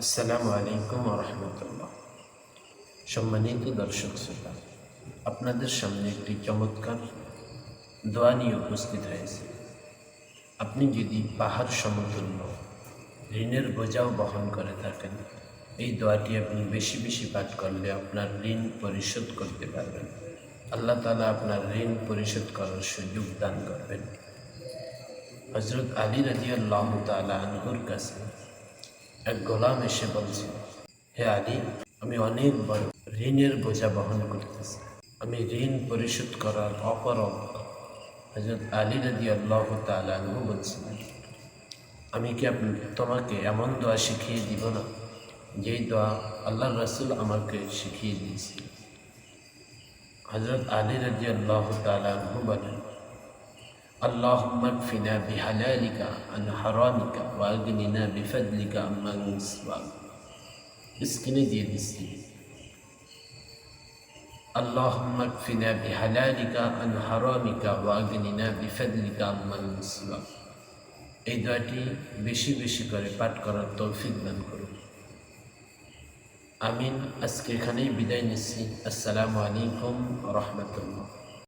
আসসালামু আলাইকুম রহমতুল্লাহ। সম্মানিত দর্শক শ্রোতা, আপনাদের সামনে একটি চমৎকার দোয়া নিয়ে উপস্থিত হয়েছে। আপনি যদি পাহাড় সমতুল্য, ঋণের বোঝাও বহন করে থাকেন, এই দোয়াটি আপনি বেশি বেশি পাঠ করলে আপনার ঋণ পরিশোধ করতে পারবেন। আল্লাহ তালা আপনার ঋণ পরিশোধ করার সুযোগ দান করবেন। হজরত আলী রাজি আল্লাহ তালা আনহুর কাছে এক গোলাম এসে বলছে, হে আলী, আমি অনেক বড় ঋণের বোঝা বহন করতেছি। আমি ঋণ পরিশোধ করার অপরক হজরত আলী রাজি আল্লাহ তালু বলছিলেন আমি কি তোমাকে এমন দোয়া শিখিয়ে দিব না, যেই দোয়া আল্লাহ রসুল আমাকে শিখিয়ে দিয়েছিল হজরত আলী রাজি আল্লাহ তালু বলেন اللهم اكفنا بحلالك عن حرامك واغننا بفضلك عمن سواك স্ক্রিনে দিয়ে দিচ্ছি اللهم اكفنا بحلالك عن حرامك واغننا بفضلك عمن سواك এই দোয়াটি বেশি বেশি করে পাঠ করার তৌফিক দান করুন আমিন আজকে এখানেই বিদায় নিচ্ছি আসসালামু আলাইকুম রহমতুল্লাহ